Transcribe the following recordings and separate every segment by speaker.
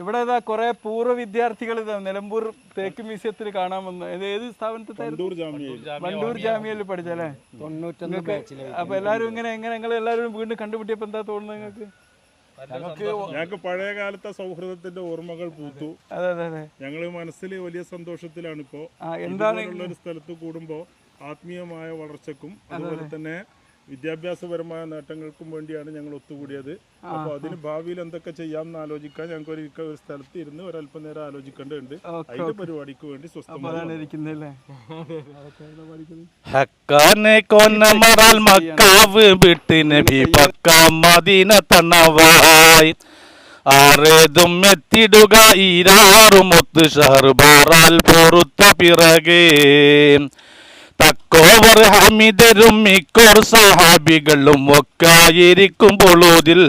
Speaker 1: ഇവിടെ ഇതാ കുറെ പൂർവ വിദ്യാർത്ഥികൾ ഇതാ നിലമ്പൂർ തേക്ക് മ്യൂസിയത്തിൽ കാണാൻ വന്നു ഇത് ഏത് സ്ഥാപനത്തെ
Speaker 2: വണ്ടൂർ ജാമ്യയിൽ
Speaker 1: പഠിച്ചല്ലേ? അപ്പൊ എല്ലാരും ഇങ്ങനെ എങ്ങനെ നിങ്ങൾ എല്ലാവരും വീണ്ടും കണ്ടുപിടിയപ്പോ എന്താ തോന്നുന്നത് നിങ്ങൾക്ക്?
Speaker 2: ഞങ്ങൾക്ക് പഴയ കാലത്തെ സൗഹൃദത്തിന്റെ ഓർമ്മകൾ പൂത്തു.
Speaker 1: അതെ അതെ അതെ.
Speaker 2: ഞങ്ങൾ മനസ്സിൽ വലിയ സന്തോഷത്തിലാണ് ഇപ്പോ
Speaker 1: എന്താണ്
Speaker 2: ഒരു സ്ഥലത്ത് കൂടുമ്പോ ആത്മീയമായ വളർച്ചക്കും അതുപോലെ തന്നെ വിദ്യാഭ്യാസപരമായ നേട്ടങ്ങൾക്കും വേണ്ടിയാണ് ഞങ്ങൾ ഒത്തുകൂടിയത്. അപ്പോൾ അതിന് ഭാവിയിൽ എന്തൊക്കെ ചെയ്യാം എന്ന് ആലോചിക്കാൻ ഞങ്ങൾക്ക് ഒരു ഒരു സ്ഥലത്ത് ഇരുന്ന് ഒരല്പനേരം ആലോചിക്കേണ്ടതുണ്ട്. അതിന്റെ പരിപാടിക്ക് വേണ്ടി
Speaker 3: ഹക്കാനെ കൊന്നമറാൽ മക്കാവ് വിട്ട് നബി പക്ക മദീന തണവായി. ആറേതും എത്തിടുക ഈരാറുമൊത്ത് ഷർബാറാൽ പൊറുത്ത പിറകെ. തക്കോവർ ഹമിദരും മിക്കോർ സഹാബികളും ഒക്കായിരിക്കും പൊളൂതിൽ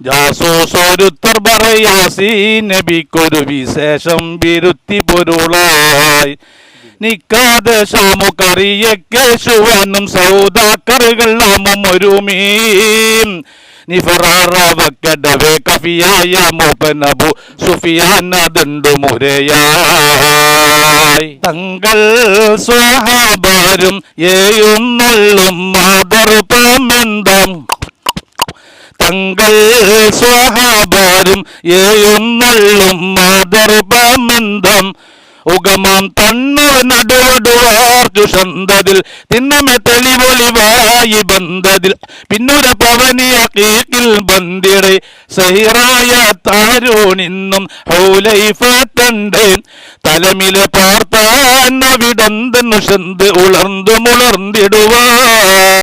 Speaker 3: ജാസൂസോരുത്തർ പറയാസി നബിക്കൊരു വിശേഷം വിരുത്തി പൊരുളായി. നിക്കാതെ ഷാമു കറിയക്കേശുവാനും സൗദാക്കറുകൾ നാമം ഒരുമീം നിഫറാറവക്കടവേ കഫിയായ മൂപ്പനബു സുഫിയാനതുണ്ടു മുരയായി. തങ്ങൾ സ്വഹാബാരും ഏയുന്നുള്ളും മാതർപ്പമെന്തം തങ്ങൾ സ്വഹാബാരും ഏയുന്നുള്ളും മാതർപ്പമെന്തം ഉഗമാം തണ്ണൂർ നടുവടുവാർജു സന്തതിൽ തിന്നമെ തെളിവൊളിവായി ബന്ധതിൽ പിന്നുര പവനിയ കീക്കിൽ ബന്ദിടെ സഹിറായ താരോണിന്നും ഹൗലൈഫ തണ്ട് തലമിലെ പാർത്താൻ അവിടന്തെന്നു ഉളർന്നു മുളർന്നിടുവാ